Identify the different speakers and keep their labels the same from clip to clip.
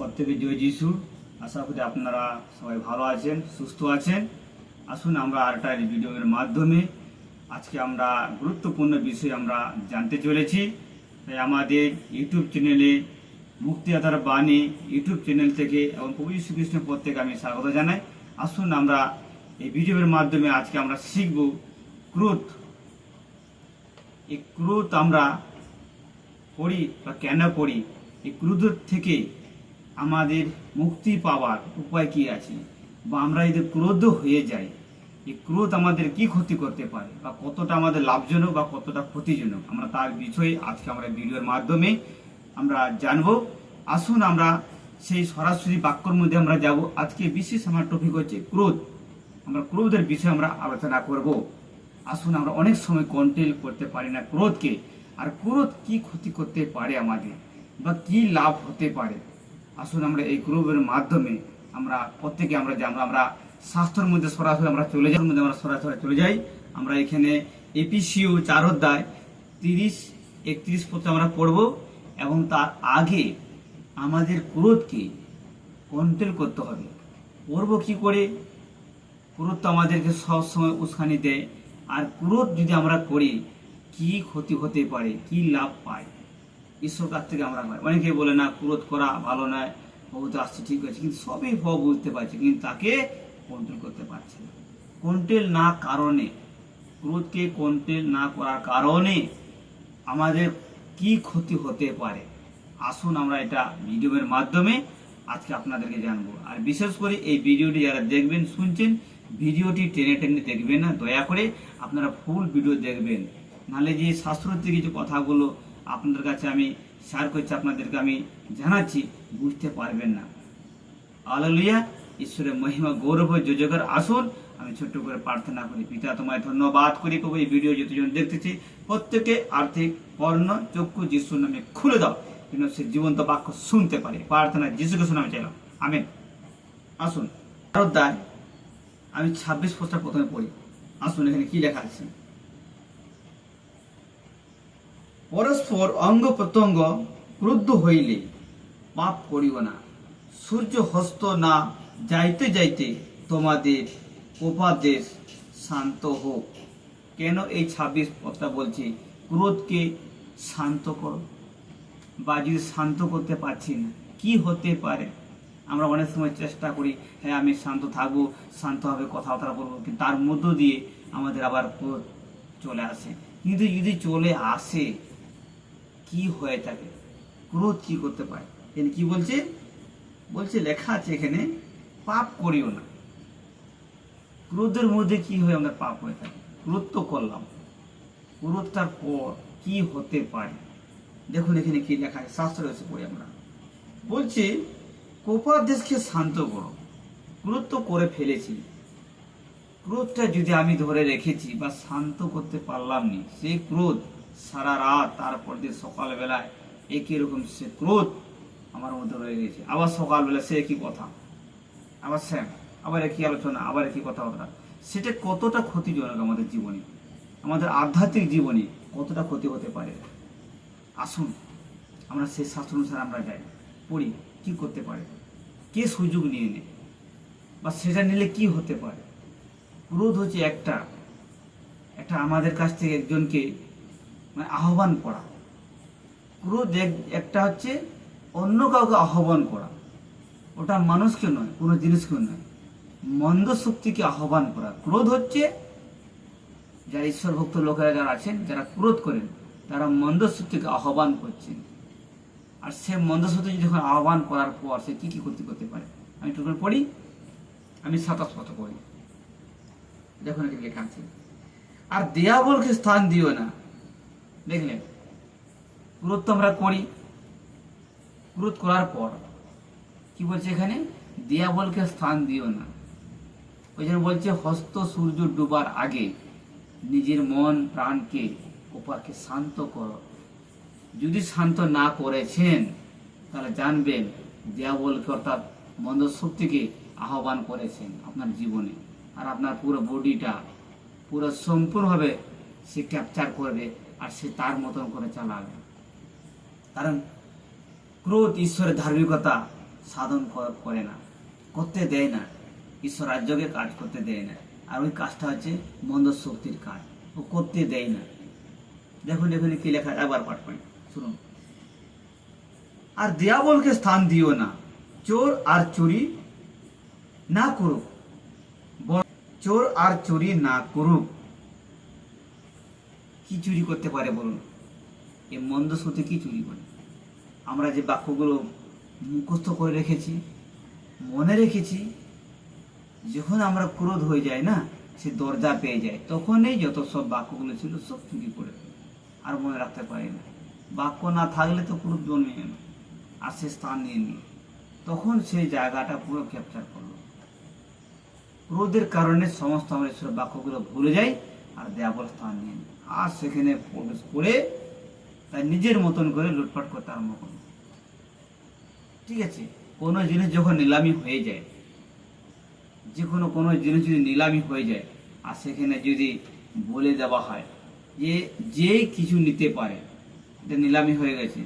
Speaker 1: প্রত্যেকে জয় যিশু। আশা করি আপনারা সবাই ভালো আছেন, সুস্থ আছেন। আসুন আমরা আরেকটা ভিডিওর মাধ্যমে আজকে আমরা গুরুত্বপূর্ণ বিষয় আমরা জানতে চলেছি। তাই আমাদের ইউটিউব চ্যানেলে মুক্তিদাতার বাণী ইউটিউব চ্যানেল থেকে এবং প্রভু খ্রিস্ট প্রত্যেকে আমি স্বাগত জানাই। আসুন আমরা এই ভিডিওর মাধ্যমে আজকে আমরা শিখব ক্রোধ। এই ক্রোধ আমরা করি বা কেন করি এই ক্রোধ থেকে আমাদের মুক্তি পাওয়ার উপায় কি আছে? বা আমরা যদি ক্রোধ হয়ে যাই, এই ক্রোধ আমাদের কি ক্ষতি করতে পারে? বা কতটা আমাদের লাভজনক বা কতটা ক্ষতিজনক? আমরা তার বিষয়ে আজকে আমরা ভিডিওর মাধ্যমে আমরা জানব। আসুন আমরা সেই সরাসরি বাক্যর মধ্যে আমরা যাব। আজকে বিশেষ আমার টপিক হচ্ছে ক্রোধ। আমরা ক্রোধের বিষয়ে আমরা আলোচনা করব। আসুন আমরা অনেক সময় কন্ট্রোল করতে পারি না ক্রোধকে। আর ক্রোধ কি ক্ষতি করতে পারে আমাদের? বা কি লাভ হতে পারে? আসুন আমরা এই গ্রুপের মাধ্যমে আমরা প্রত্যেকে আমরা জানব, আমরা স্বাস্থ্যের মধ্যে সরাসরি আমরা চলে যাওয়ার মধ্যে আমরা সরাসরি চলে যাই। আমরা এখানে এপিসিও চার অধ্যায় তিরিশ, একত্রিশ পথে আমরা পড়ব এবং তার আগে আমাদের ক্রোধকে কন্ট্রোল করতে হবে। করব কি করে? ক্রোধ তো আমাদেরকে সবসময় উস্কানি দেয়। আর ক্রোধ যদি আমরা করি, কি ক্ষতি হতে পারে? কি লাভ পাই ঈশ্বর কাছ থেকে আমরা পাই অনেকে বলে, না, ক্রোধ করা ভালো নয়। বহুত আসছে, ঠিক আছে কিন্তু সবই ভ বুঝতে পারছে, কিন্তু তাকে কন্ট্রোল করতে পারছে না। কন্ট্রোল না কারণে, ক্রোধকে কন্ট্রোল না করার কারণে আমাদের কি ক্ষতি হতে পারে? আসুন আমরা এটা ভিডিওর মাধ্যমে আজকে আপনাদেরকে জানব। আর বিশেষ করে এই ভিডিওটি যারা দেখবেন, শুনছেন ভিডিওটি টেনে টেনে দেখবেন না। দয়া করে আপনারা ফুল ভিডিও দেখবেন। নাহলে যে শাস্ত্রতে কিছু কথাগুলো আপনাদের কাছে আমি শেয়ার করছি, আপনাদেরকে আমি জানাচ্ছি, বুঝতে পারবেন না। আলালুয়া, ঈশ্বরের মহিমা, গৌরব, যোজকের আসুন আমি ছোট্ট করে প্রার্থনা করি, পিতা তোমায় ধন্যবাদ করি প্রভু, এই ভিডিও যতজন দেখতেছি প্রত্যেকে আর্থিক পর্ণ, চক্ষু যিশুর নামে খুলে দাও, যেন সে জীবন্ত বাক্য শুনতে পারে। প্রার্থনা যিশুকে শুনে আমি চাইলাম। আমেন। আসুন আর অধ্যায়, আমি ছাব্বিশ পোস্টার প্রথমে পড়ি। আসুন, এখানে কি লেখা আছে? পরস্পর অঙ্গ প্রত্যঙ্গ ক্রুদ্ধ হইলে পাপ করিও না। সূর্য হস্ত না যাইতে যাইতে তোমাদের উপাদেশ শান্ত হোক। কেন এই ছাব্বিশ পথটা বলছি? ক্রোধকে শান্ত করো। বা যদি শান্ত করতে পারছি না, কি হতে পারে? আমরা অনেক সময় চেষ্টা করি হ্যাঁ আমি শান্ত থাকব শান্তভাবে কথাবার্তা বলব, কিন্তু তার মধ্য দিয়ে আমাদের আবার ক্রোধ চলে আসে। কিন্তু যদি চলে আসে কি হয়ে থাকে? ক্রোধ কি করতে পারে? এখানে কি বলছে? বলছে, লেখা আছে এখানে, পাপ করিও না। ক্রোধের মধ্যে কি হয়ে আমাদের পাপ হয়ে থাকে? ক্রোধ তো করলাম। ক্রোধটার পর কি হতে পারে? দেখুন এখানে কি লেখা আছে, শাস্ত্র এসে পড়ি আমরা। বলছে কোপাদেশকে শান্ত করো। ক্রোধ তো করে ফেলেছি। ক্রোধটা যদি আমি ধরে রেখেছি বা শান্ত করতে পারলাম নি, সেই ক্রোধ সারা রাত তারপর দিয়ে সকালবেলায় একই রকম সে ক্রোধ আমার মধ্যে রয়ে গেছে। আবার সকালবেলা সে একই কথা। আবার স্যাম আবার একই আলোচনা, আবার একই কথাবার্তা। সেটা কতটা ক্ষতিজনক আমাদের জীবনে? আমাদের আধ্যাত্মিক জীবনে কতটা ক্ষতি হতে পারে? আসুন, আমরা সেই শাস্ত্র অনুসারে আমরা যাই, পড়ি, কি করতে পারে? কে সুযোগ নিয়ে নেয়? বা সেটা নিলে কি হতে পারে? ক্রোধ হচ্ছে একটা একটা আমাদের কাছ থেকে একজনকে মানে আহ্বান করা। ক্রোধ এক- একটা হচ্ছে অন্য কাউকে আহ্বান করা। ওটা মানুষকে নয়, কোনো জিনিসকে নয়। মন্দ শক্তিকে আহ্বান করা। ক্রোধ হচ্ছে যারা ঈশ্বর ভক্ত লোকেরা যারা আছেন, যারা ক্রোধ করেন, তারা মন্দ শক্তিকে আহ্বান করছেন। আর সে মন্দ শক্তি যখন আহ্বান করার পর সে কি কি ক্ষতি করতে পারে? আমি একটু পড়ি। আমি সাতাশ কথা পড়ি। দেখুন লেখা আছে। আর দেয়াবলকে স্থান দিও না। দেখলেন। ক্রোধ তো আমরা করি। ক্রোধ করার পর কি বলছে এখানে? দেয়াবলকে স্থান দিও না। ওই জন্য বলছে, হস্ত সূর্য ডুবার আগে নিজের মন, প্রাণকে ওপারকে শান্ত করো। যদি শান্ত না করেছেন, তাহলে জানবেন দেয়াবলকে অর্থাৎ মন্দ শক্তিকে আহ্বান করেছেন আপনার জীবনে। আর আপনার পুরো বডিটা পুরো সম্পূর্ণভাবে সে ক্যাপচার করবে। আর সে তার মতন করে চালাবে। কারণ ক্রোধ ঈশ্বরের ধার্মিকতা সাধন করে না, করতে দেয় না। ঈশ্বর রাজ্যকে কাজ করতে দেয় না। আর ওই কাজটা হচ্ছে মন্দ শক্তির কাজ। ও করতে দেয় না। দেখুন এখানে কি লেখা একবার পাঠ করি। শুনুন। আর দেয়াবলকে স্থান দিও না। চোর আর চুরি না করুক। চোর আর চুরি না করুক। কি চুরি করতে পারে বলুন? এ মন্দ সত্যি কি চুরি করে? আমরা যে বাক্যগুলো মুখস্থ করে রেখেছি, মনে রেখেছি, যখন আমরা ক্রোধ হয়ে যায় না, সে দরজা পেয়ে যায়, তখনই যত সব বাক্যগুলো ছিল সব চুরি করে আর মনে রাখতে পারি না। বাক্য না থাকলে তো ক্রোধ জন্মে না, আর সে স্থান নিয়ে নিয়ে তখন সেই জায়গাটা পুরো ক্যাপচার করল। ক্রোধের কারণে সমস্ত আমরা বাক্যগুলো ভুলে যাই আর দেয়াবল স্থান নিয়ে আর সেখানে প্রবেশ করে তাই নিজের মতন করে লুটপাট করতে আরম্ভ করল। ঠিক আছে, কোনো জিনিস যখন নিলামি হয়ে যায় যে কোনো কোনো জিনিস যদি নিলামি হয়ে যায়, আর সেখানে যদি বলে দেওয়া হয় যে যে কিছু নিতে পারে, এটা নিলামি হয়ে গেছে,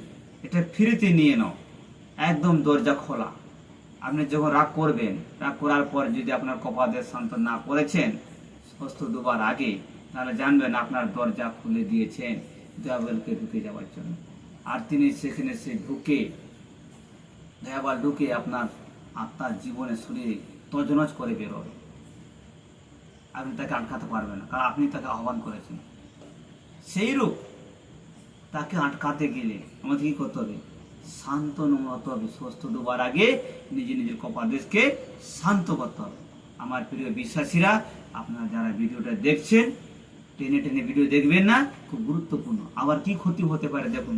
Speaker 1: এটা ফ্রিতে নিয়ে নাও, একদম দরজা খোলা। আপনি যখন রাগ করবেন, রাগ করার পর যদি আপনার কপাদের শান্ত না করেছেন স্বস্থ দুবার আগে তাহলে জানবেন আপনার দরজা খুলে দিয়েছেন দেওয়ালকে ঢুকে যাওয়ার জন্য। আর তিনি সেখানে সে ঢুকে দেওয়াল ঢুকে আপনার আত্মার জীবনে শরীরে তজনজ করে বেরোবে আপনি তাকে আটকাতে পারবেন না, কারণ আপনি তাকে আহ্বান করেছেন। সেই রূপ তাকে আটকাতে গেলে আমাদের কি করতে হবে? শান্ত নম্রত হবে সুস্থ ডুবার আগে নিজে নিজের কপাদেশকে শান্ত করতে হবে। আমার প্রিয় বিশ্বাসীরা, আপনারা যারা ভিডিওটা দেখছেন টেনে টেনে ভিডিও দেখবেন না, খুব গুরুত্বপূর্ণ। আবার কি ক্ষতি হতে পারে দেখুন,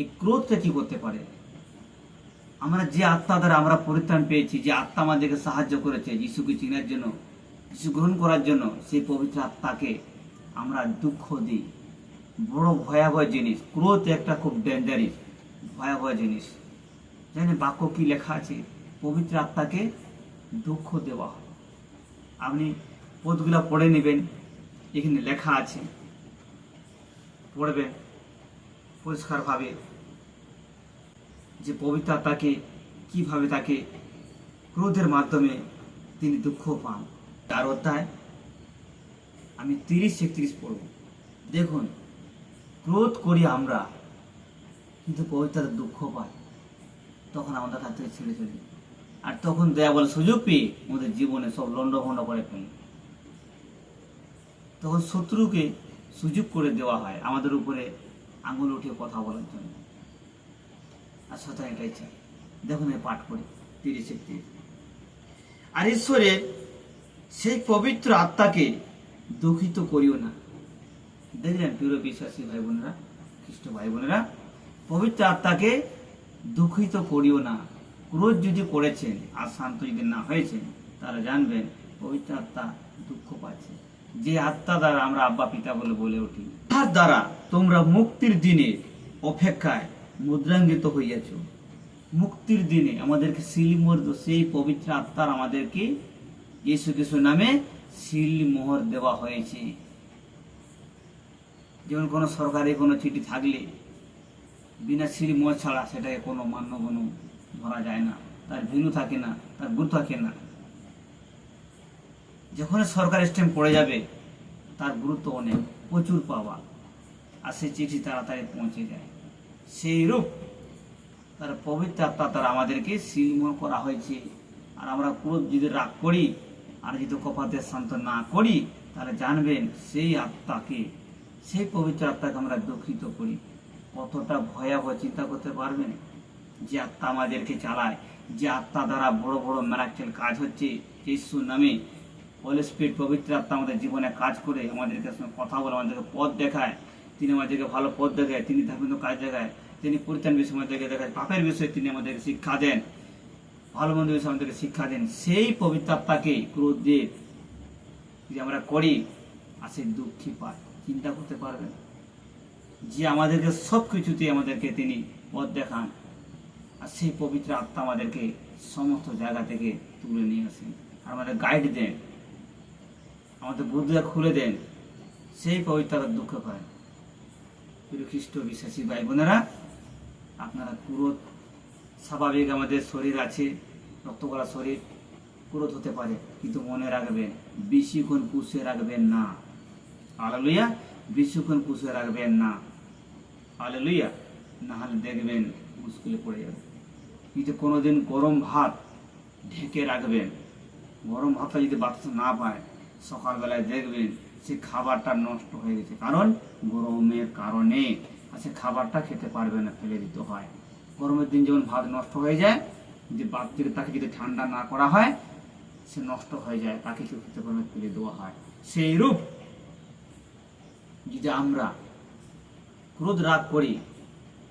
Speaker 1: এই ক্রোধটা কি করতে পারে? আমরা যে আত্মা দ্বারা আমরা পরিত্রাণ পেয়েছি, যে আত্মা আমাদেরকে সাহায্য করেছে যিশুকে চিনার জন্য, যিশু গ্রহণ করার জন্য, সেই পবিত্র আত্মাকে আমরা দুঃখ দিই। বড় ভয়াবহ জিনিস, ক্রোধ একটা খুব ডেঞ্জারিস ভয়াবহ জিনিস। জানেন বাক্য কি লেখা আছে? পবিত্র আত্মাকে দুঃখ দেওয়া। হয় আপনি পদগুলো পড়ে নেবেন এখানে লেখা আছে। পড়বেন পরিষ্কারভাবে যে পবিত্র তাকে কীভাবে তাকে ক্রোধের মাধ্যমে তিনি দুঃখ পান। তার অধ্যায় আমি তিরিশ একত্রিশ পড়ব। দেখুন, ক্রোধ করি আমরা, কিন্তু পবিত্র দুঃখ পাই তখন আমাদের হাত থেকে ছেড়ে চলে। আর তখন দেয়া বলে সুযোগ পেয়ে আমাদের জীবনে সব লন্ডভন্ড করে ফেলে। তখন শত্রুকে সুযোগ করে দেওয়া হয় আমাদের উপরে আঙুল উঠিয়ে কথা বলার জন্য। আর শতান এটাই চাই। দেখুন পাঠ করি তিরিশ আর ঈশ্বরের সেই পবিত্র আত্মাকে দুঃখিত করিও না। দেখলেন প্রিয় বিশ্বাসী ভাই বোনেরা খ্রিস্ট ভাই বোনেরা পবিত্র আত্মাকে দুঃখিত করিও না। ক্রোধ যদি করেছেন আর শান্ত যদি না হয়েছেন তারা জানবেন পবিত্র আত্মা দুঃখ পাচ্ছে। যে আত্মা দ্বারা আমরা আব্বা, পিতা বলে বলে উঠি তার দ্বারা তোমরা মুক্তির দিনে অপেক্ষায় মুদ্রাঙ্গিত হইয়াছ। মুক্তির দিনে আমাদেরকে শিলমোহর সেই পবিত্র আত্মার আমাদেরকে ইয়েশু খ্রিস্ট নামে শিল মোহর দেওয়া হয়েছে। যেমন কোনো সরকারি কোনো চিঠি থাকলে বিনা সিল মোহর ছাড়া সেটাকে কোনো মান্য কোনো ধরা যায় না। তার ভ্যালু থাকে না, তার গুরুত্ব থাকে না। যখন সরকার স্ট্যাম্প পড়ে যাবে, তার গুরুত্ব অনেক, প্রচুর পাওয়া। আর সেই চিঠি তাড়াতাড়ি পৌঁছে যায়। সেই রূপ তার পবিত্র আত্মা তারা আমাদেরকে সিলমোহর করা হয়েছে। আর আমরা ক্রোধ যদি রাগ করি, আর যদি কপাতে শান্ত না করি, তাহলে জানবেন সেই আত্মাকে, সেই পবিত্র আত্মাকে আমরা দুঃখিত করি। কতটা ভয়াবহ চিন্তা করতে পারবেন? যে আত্মা আমাদেরকে চালায়, যে আত্মা দ্বারা বড় বড় ম্যারাক্টেল কাজ হচ্ছে, যিশু নামে হোলি স্পিরিট পবিত্র আত্মা আমাদের জীবনে কাজ করে আমাদেরকে কথা বলে, আমাদেরকে পথ দেখায়। তিনি আমাদেরকে ভালো পথ দেখায়, তিনি ধার্মিক কাজ দেখায়, তিনি পরিত্রাণ বিষয় আমাদেরকে দেখায়, পাপের বিষয়ে তিনি আমাদেরকে শিক্ষা দেন, ভালো মন্দ বিষয়ে আমাদেরকে শিক্ষা দেন। সেই পবিত্র আত্মাকে ক্রোধ দিয়ে যদি আমরা করি আর সেই দুঃখী পায়, চিন্তা করতে পারবেন যে আমাদেরকে সব কিছুতে আমাদেরকে তিনি পথ দেখান, আর সেই পবিত্র আত্মা আমাদেরকে সমস্ত জায়গা থেকে তুলে নিয়ে আসেন, আর আমাদের গাইড দেন। আমাদের বুদ্ধিটা খুলে দেন, সেই তারা দুঃখ পায়। প্রিয় খ্রিস্ট বিশ্বাসী ভাই বোনেরা আপনারা ক্রোধ স্বাভাবিক আমাদের শরীর আছে রক্ত করা শরীর ক্রোধ হতে পারে, কিন্তু মনে রাখবেন বেশিক্ষণ পুষে রাখবেন না। আলালুইয়া বেশিক্ষণ পুষে রাখবেন না। আলালুইয়া না হলে দেখবেন মুশকিলে পড়ে যাবে। কিন্তু কোনোদিন গরম ভাত ঢেকে রাখবেন, গরম ভাতটা যদি বাতাস না পায় সকালবেলায় দেখবেন সে খাবারটা নষ্ট হয়ে গেছে। কারণ গরমের কারণে আর সে খাবারটা খেতে পারবে না, ফেলে দিতে হয়। গরমের দিন যেমন ভাত নষ্ট হয়ে যায়, যে বাদ থেকে তাকে যদি ঠান্ডা না করা হয়, সে নষ্ট হয়ে যায়, তাকে কেউ খেতে পারবে ফেলে দেওয়া হয়। সেই রূপ যদি আমরা ক্রোধ রাগ করি,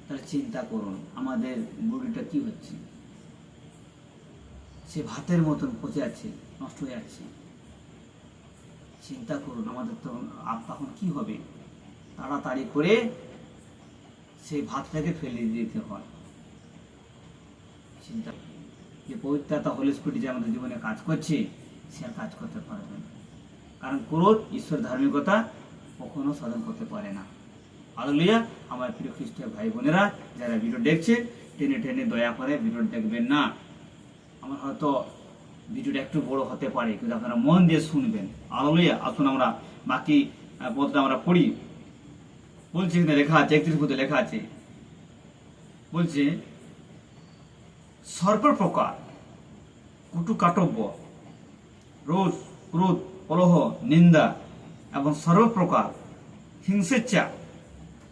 Speaker 1: তাহলে চিন্তা করুন, আমাদের বডিটা কি হচ্ছে? সে ভাতের মতন পচে যাচ্ছে নষ্ট হয়ে যাচ্ছে। চিন্তা করুন, আমাদের তো আপ তখন কি হবে? তাড়াতাড়ি করে সেই ভাতটাকে ফেলে দিতে হয়। চিন্তা যে পবিত্রতা হলে স্কুটি যে আমাদের জীবনে কাজ করছে, সে আর কাজ করতে পারবে না। কারণ ক্রোধ ঈশ্বর ধার্মিকতা কখনো সাধন করতে পারে না। আলোলিয়া আমার প্রিয় খ্রিস্টীয় ভাই বোনেরা, যারা ভিডিও দেখছে টেনে টেনে দয়া করে ভিডিও দেখবেন না। আমার হয়তো ভিডিওটা একটু বড় হতে পারে, কিন্তু আপনারা মন দিয়ে শুনবেন। আলোলিয়া আসুন আমরা বাকি পদটা আমরা পড়ি। বলছে এখানে লেখা আছে, একত্রিশ পদে লেখা আছে। বলছে, সর্বপ্রকার কুটু কাটব্য রোজ ক্রোধ, কলহ, নিন্দা এবং সর্বপ্রকার হিংসেচ্ছা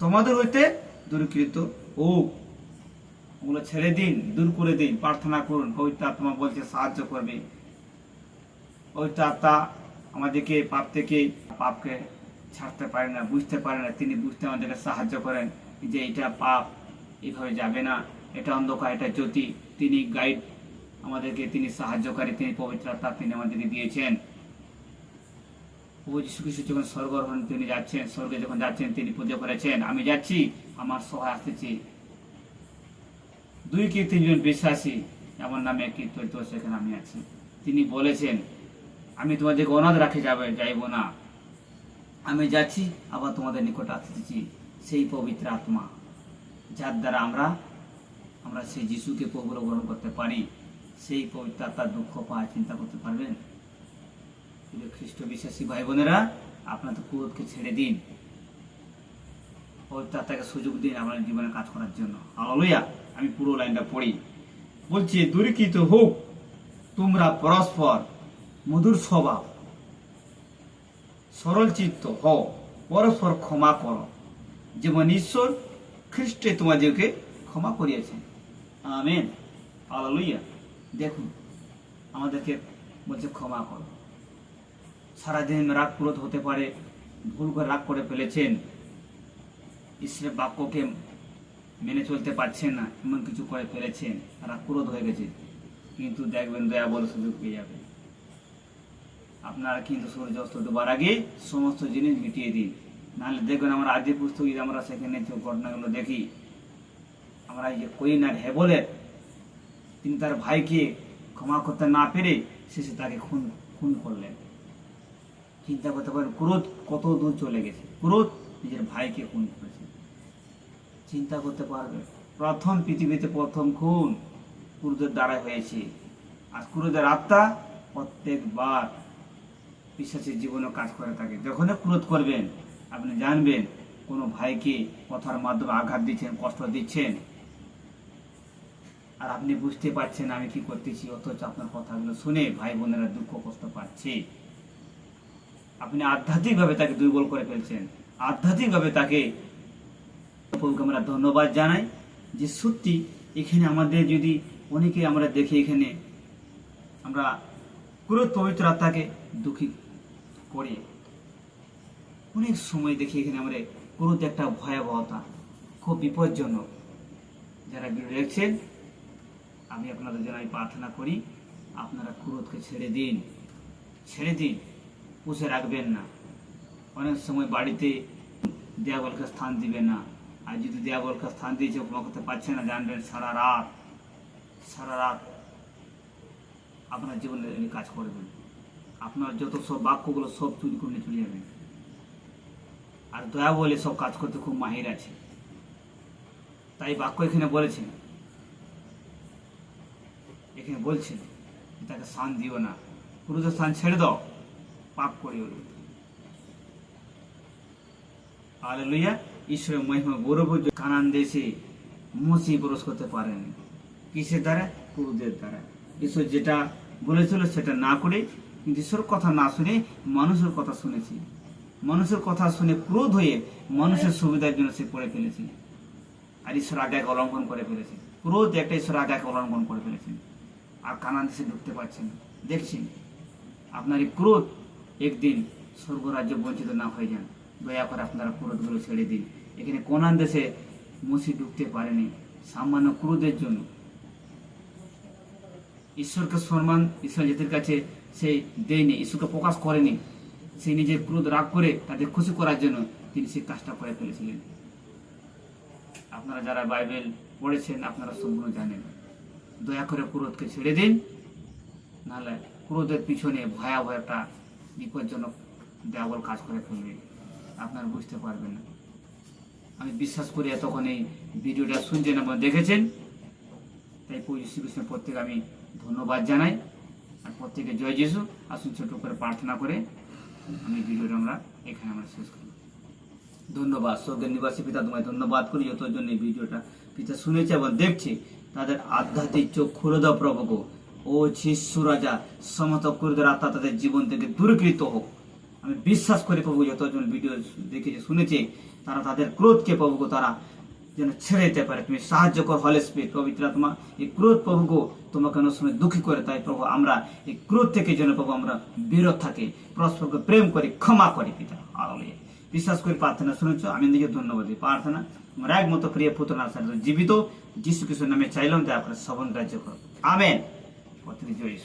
Speaker 1: তোমাদের হইতে দূরীকৃত ও ওগুলো ছেড়ে দিন, দূর করে দিন, প্রার্থনা করুন, পবিত্র আত্মা বলছে, সাহায্য করবে। পবিত্র আত্মা আমাদেরকে, পাপ থেকে পাপকে ছাড়তে পারে না, বুঝতে পারে না। তিনি বুঝতে আমাদেরকে সাহায্য করেন যে এটা পাপ এইভাবে যাবে না, এটা অন্ধকার, এটা জ্যোতি। তিনি গাইড আমাদেরকে, তিনি সাহায্যকারী, তিনি পবিত্র আত্মা তিনি আমাদেরকে দিয়েছেন। খ্রিস্ট যখন স্বর্গরোহণ তিনি যাচ্ছেন, স্বর্গে যখন যাচ্ছেন, তিনি পুজো করেছেন। আমি যাচ্ছি, আমার সহায় আসতেছি। দুই কি তিনজন বিশ্বাসী? আমার নামে কীর্তন সেখানে আমি আছি। তিনি বলেছেন, আমি তোমাদেরকে অনাথ রাখে যাবে, যাইব না। আমি যাচ্ছি, আবার তোমাদের নিকট আসতেছি। সেই পবিত্র আত্মা, যার দ্বারা আমরা আমরা সেই যিশুকে প্রবল গ্রহণ করতে পারি। সেই পবিত্র আত্মার দুঃখ পায়, চিন্তা করতে পারবেন? খ্রিস্ট বিশ্বাসী ভাই বোনেরা, আপনার তো ক্রোধকে ছেড়ে দিন। পবিত্র আত্মাকে সুযোগ দিন আপনার জীবনে কাজ করার জন্য। আলোয়া আমি পুরো লাইনটা পড়ি। বলছি দূরীকৃত হোক, তোমরা পরস্পর মধুর স্বভাব। সরল চিত্ত হও, পরস্পর ক্ষমা করো। যেমন ঈশ্বর খ্রিস্টে তোমাদেরকে ক্ষমা করিয়েছেন। আমেন। আলালুইয়া দেখুন, আমাদেরকে বলছে ক্ষমা করো। সারাদিন রাগ ক্রোধ হতে পারে, ভুল করে রাগ করে ফেলেছেন। ঈশ্বরের বাক্যকে মেনে চলতে পারছেন না, এমন কিছু করে ফেলেছেন রাগ ক্রোধ হয়ে গেছে। কিন্তু দেখবেন দয়া বলে সুযোগ পেয়ে যাবে। আপনারা কিন্তু সূর্য অস্ত ডোবার আগে সমস্ত জিনিস মিটিয়ে দিন। নাহলে দেখবেন আমরা আদি পুস্তক যদি আমরা সেখানে যে ঘটনাগুলো দেখি, আমরা এই যে কইনার হেবলের, তিনি তার ভাইকে ক্ষমা করতে না পেরে শেষে তাকে খুন খুন করলেন। চিন্তা করতে পারেন, ক্রোধ কত দূর চলে গেছে। ক্রোধ নিজের ভাইকে খুন করেছে। চিন্তা করতে পারবে। প্রথম পৃথিবীতে প্রথম খুন কুরুদের দ্বারা হয়েছে। আর কুরুদের আত্মা প্রত্যেকবার বিশ্বাসের জীবনে কাজ করে থাকে। যখনই ক্রোধ করবেন, আপনি জানবেন কোনো ভাইকে কথার মাধ্যমে আঘাত দিচ্ছেন, কষ্ট দিচ্ছেন। আর আপনি বুঝতে পারছেন আমি কি করতেছি, অথচ আপনার কথাগুলো শুনে ভাই বোনেরা দুঃখ কষ্ট পাচ্ছে। আপনি আধ্যাত্মিকভাবে তাকে দুর্বল করে ফেলছেন। আধ্যাত্মিকভাবে তাকে প্রভুকে আমরা ধন্যবাদ জানাই যে সত্যি এখানে আমাদের যদি অনেকে আমরা দেখি এখানে আমরা পুরো পবিত্র আত্মাকে দুঃখী করে অনেক সময় দেখি এখানে আমরা ক্রোধ একটা ভয়াবহতা, খুব বিপজ্জনক। যারা ভিডিও দেখছেন, আমি আপনাদের জন্য প্রার্থনা করি, আপনারা ক্রোধকে ছেড়ে দিন। ছেড়ে দিন, পুষে রাখবেন না। অনেক সময় বাড়িতে দেওয়ালকে স্থান দিবেন না। আর যদি দেয়াবলকে স্থান দিয়েছে ক্ষমা করতে পারছে না, জানবেন সারা রাত সারা রাত আপনার জীবনে উনি কাজ করবেন। আপনার যত সব বাক্যগুলো সব চুরি করে চলে যাবেন। আর দয়া বলে সব কাজ করতে খুব মাহির আছে। তাই বাক্য এখানে বলেছেন। এখানে বলছেন তাকে স্থান দিও না। ক্রুদের স্থান ছেড়ে দাও, পাপ করিও না। হালেলুয়া। ঈশ্বরের মহিমা গৌরব কানান দেশে মসি প্রবেশ করতে পারেন। কিসের দ্বারা? ক্রুদের দ্বারা। ঈশ্বর যেটা বলেছিল সেটা না করে কিন্তু ঈশ্বর কথা না শুনে মানুষের কথা শুনেছি। মানুষের কথা শুনে ক্রোধ হয়ে মানুষের সুবিধার জন্য সে করে ফেলেছে। আর ঈশ্বর আজ্ঞাকে অলঙ্ঘন করে ফেলেছে। ক্রোধ একটা ঈশ্বর আজ্ঞাকে অলঙ্ঘন করে ফেলেছেন আর কানান দেশে ঢুকতে পারছেন। দেখছেন? আপনার এই ক্রোধ একদিন স্বর্গরাজ্য বঞ্চিত না হয়ে যান। দয়া করে আপনারা ক্রোধগুলো ছেড়ে দিন। এখানে কোনান দেশে মসি ঢুকতে পারেনি। সামান্য ক্রোধের জন্য। ঈশ্বরকে সম্মান ঈশ্বর জাতির কাছে সে দেয়নি, ঈশ্বরকে প্রকাশ করেনি। সে নিজের ক্রোধ রাগ করে তাদের খুশি করার জন্য তিনি সেই কাজটা করে ফেলেছিলেন। আপনারা যারা বাইবেল পড়েছেন, আপনারা সম্পূর্ণ জানেন। দয়া করে ক্রোধকে ছেড়ে দিন, নাহলে ক্রোধের পিছনে ভয়াবহ একটা বিপজ্জনক দেওয়াল কাজ করে ফেলবে। আপনারা বুঝতে পারবেন না। আমি বিশ্বাস করি এতক্ষণ এই ভিডিওটা শুনছেন এবং দেখেছেন। তাই প্রভু শ্রীকৃষ্ণের প্রত্যেকে আমি ধন্যবাদ জানাই। আর প্রত্যেকে জয় যিশু। আসুন ছোট করে প্রার্থনা করে আমি ভিডিওটা আমরা এখানে আমরা শেষ করি। ধন্যবাদ। স্বর্গের নিবাসী পিতা, তোমায় ধন্যবাদ করি যত জন্য এই ভিডিওটা পিতা শুনেছে এবং দেখছে। তাদের আধ্যাত্মিক চোখ খুলে দাও প্রভু ও শিশু রাজা সমত কুরদের আত্মা তাদের জীবন থেকে দূরীকৃত হোক। আমি বিশ্বাস করি প্রভু, যতজন ভিডিও দেখেছে, শুনেছে, তারা তাদের ক্রোধকে প্রভু গো, তারা যেন ছেড়ে দিতে পারে। তুমি সাহায্য কর হলে স্পিড পবিত্র আত্মা এই ক্রোধ প্রভু গো, তোমাকে অনেক সময় দুঃখী করে, তাই প্রভু আমরা এই ক্রোধ থেকে যেন প্রভু আমরা বিরত থাকি। পরস্পরকে প্রেম করি, ক্ষমা করি, পিতা। বিশ্বাস করি, প্রার্থনা শুনেছ, আমি নিজে ধন্যবাদ দিই। প্রার্থনা আমার একমতো প্রিয় পুত্র না জীবিত যিশু কৃষ্ণ নামে চাইলাম, দয়া করে শ্রবণ কার্য করো। আমেন জয়।